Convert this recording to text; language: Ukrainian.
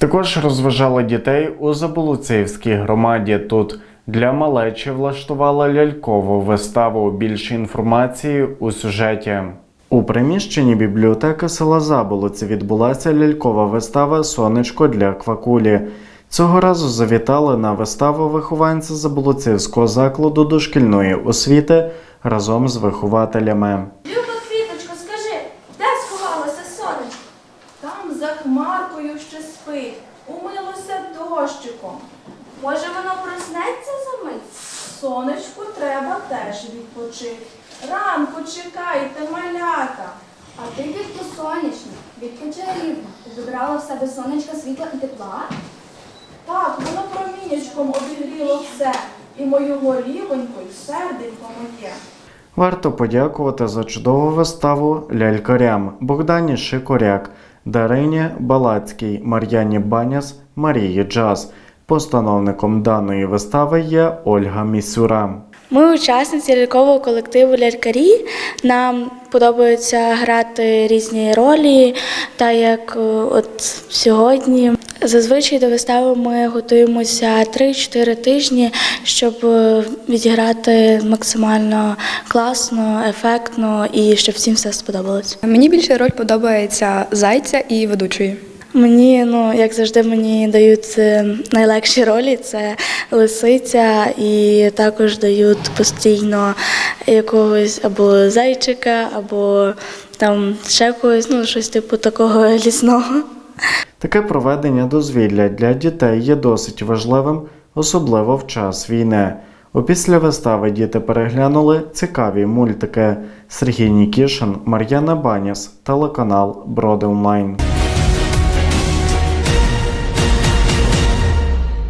Також розважали дітей у Заболоцівській громаді. Тут для малечі влаштували лялькову виставу. Більше інформації у сюжеті. У приміщенні бібліотеки села Заболоці відбулася лялькова вистава Сонечко для квакулі. Цього разу завітали на виставу вихованці Заболоцівського закладу дошкільної освіти разом з вихователями. За хмаркою ще спить, умилося дощиком. Може, воно проснеться за мить? Сонечку треба теж відпочити. Ранку чекайте, малята. А ти квітку сонячна, відпочи рівно. Ти забрала в себе сонечка світла і тепла? Так, воно промінячком обігріло все, і мою голівоньку, і серденько моє. Варто подякувати за чудову виставу лялькарям Богдані Шикоряк, Дарині Балацькій, Мар'яні Баняс, Марії Джаз. Постановником даної вистави є Ольга Місюра. Ми учасниці лялькового колективу Лялькарі. Нам подобається грати різні ролі, так як е, от сьогодні. Зазвичай до вистави ми готуємося 3-4 тижні, щоб е, відіграти максимально класно, ефектно і щоб всім все сподобалось. Мені більше роль подобається зайця і ведучої. Мені, ну як завжди, мені дають е, найлегші ролі це лисиця, і також дають постійно якогось або зайчика, або там ще когось, ну щось типу такого лісного. Таке проведення дозвілля для дітей є досить важливим, особливо в час війни. Опісля вистави діти переглянули цікаві мультики Сергій Нікішин, Мар'яна Баніс, телеканал Броди Онлайн.